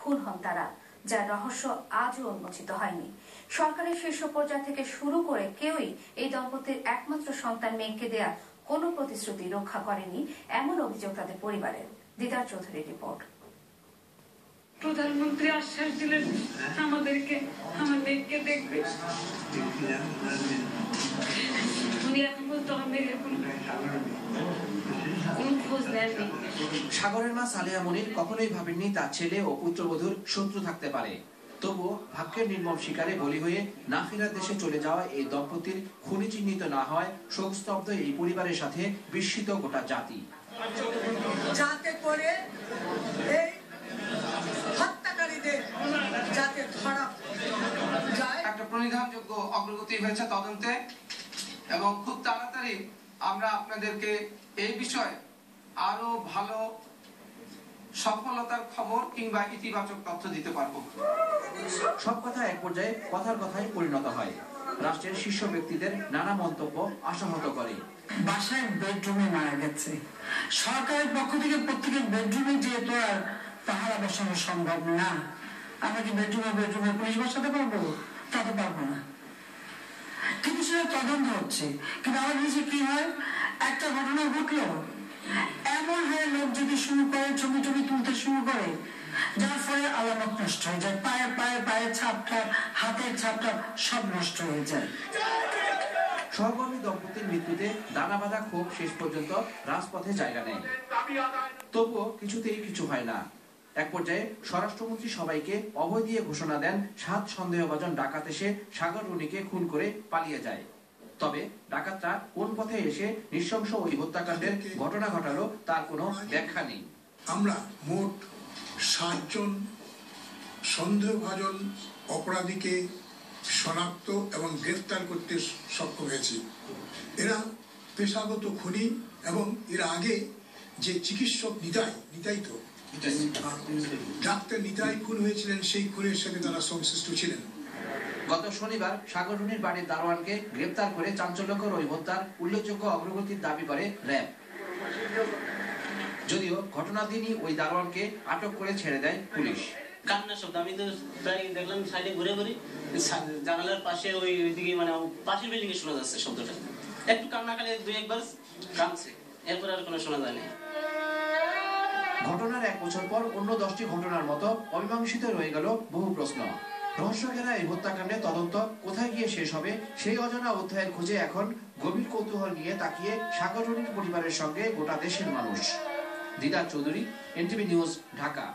খুন হন তারা যার রহস্য আজও উন্মোচিত হয়নি। সরকারের শীর্ষ পর্যায় থেকে শুরু করে কেউই এই দম্পতির একমাত্র সন্তান মেয়েকে দেয়া কোনো প্রতিশ্রুতি রক্ষা করেনি এমন অভিযোগ তাদের পরিবারের। দিদার চৌধুরীর রিপোর্ট। প্রধানমন্ত্রী আশ্বাস দিলেন আমাদেরকে আমার মেয়েকে দেখবে। উনি এখন বলতো আমার মেয়ের এখন সাগরের মা সালেহা মনির কখনোই ভাবেননি তার ছেলে ও পুত্রবধূর শত্রু থাকতে পারে। তবুও ভাগ্যের নির্মম শিকারে বলি হয়ে না ফেরার দেশে চলে যাওয়া এই দম্পতির খুনি চিহ্নিত না হয় শোকস্তব্ধ এই পরিবারের সাথে বিস্মিত গোটা জাতি। যাতে করে এই হত্যাকারীদের যাতে ধরা যায়। একটা প্রণিধানযোগ্য অগ্রগতি হয়েছে তদন্তে এবং খুব তাড়াতাড়ি আমরা আপনাদেরকে এই বিষয়ে আরও ভালো সফলতার খবর কিংবা ইতিবাচক তথ্য দিতে পারব। সব কথা এক পর্যায়ে কথার কথায় পরিণত হয়। রাষ্ট্রের শীর্ষ ব্যক্তিদের নানা মন্তব্য আশাহত করে। বাসায় বেডরুমে মারা গেছে। সরকারের পক্ষ থেকে প্রত্যেকের বেডরুমে যেহেতু আর পাহারা বসানো সম্ভব না। আমরা কি বেডরুমে বেডরুমে পুলিশ বসাতে পারব? তা তো পারব না। সেটা তদন্ত হচ্ছে। কিন্তু আমার নিজে কি হয়? একটা ঘটনা ঘটলো। এমন হয়ে লোক যদি শুরু করে, ছবি টবি তুলতে শুরু করে, যার ফলে আলামত নষ্ট হয়ে যায়। পায়ে পায়ে পায়ে ছাপটা, হাতের ছাপটা সব নষ্ট হয়ে যায়। সহকর্মী দম্পতির মৃত্যুতে দানা বাঁধা ক্ষোভ শেষ পর্যন্ত রাজপথে জায়গা নেয় তবুও কিছুতেই কিছু হয় না। এক পর্যায়ে স্বরাষ্ট্রমন্ত্রী সবাইকে অভয় দিয়ে ঘোষণা দেন, সাত সন্দেহভাজন ডাকাত এসে সাগর রুনিকে খুন করে পালিয়ে যায়। তবে ডাকাতরা কোন পথে এসে নৃশংস ওই হত্যাকাণ্ডের ঘটনা ঘটালো তার কোনো ব্যাখ্যা নেই। আমরা মোট সাতজন সন্দেহভাজন অপরাধীকে শনাক্ত এবং গ্রেফতার করতে সক্ষম হয়েছি। এরা পেশাগত খুনি এবং এর আগে যে চিকিৎসক নিতাই নিতাই তো ডাক্তার নিতাই খুন হয়েছিলেন সেই খুনের সাথে তারা সংশ্লিষ্ট ছিলেন। গত শনিবার সাগররুনির বাড়ির দারোয়ানকে গ্রেপ্তার করে চাঞ্চল্যকর ওই হত্যার উল্লেখযোগ্য অগ্রগতির দাবি করে র্যাব। যদিও ঘটনার দিনই ওই দারোয়ানকে আটক করে ছেড়ে দেয় পুলিশ। কান্নার শব্দ আমি তো প্রায় দেখলাম সাইডে ঘুরে ঘুরে জানালার পাশে ওই ওইদিকে মানে পাশের বিল্ডিং এ শোনা যাচ্ছে শব্দটা। একটু কান্নাকালে দুই একবার কাঁদছে এরপর আর কোনো শোনা যায়নি ঘটনার এক বছর পর অন্য দশটি ঘটনার মতো অমীমাংসিত রয়ে গেল বহু প্রশ্ন। রহস্যকেরা এই হত্যাকাণ্ডে তদন্ত কোথায় গিয়ে শেষ হবে, সেই অজানা অধ্যায়ের খোঁজে এখন গভীর কৌতূহল নিয়ে তাকিয়ে সাগরণীর পরিবারের সঙ্গে গোটা দেশের মানুষ। Didar Chowdhury, NTV news, Dhaka.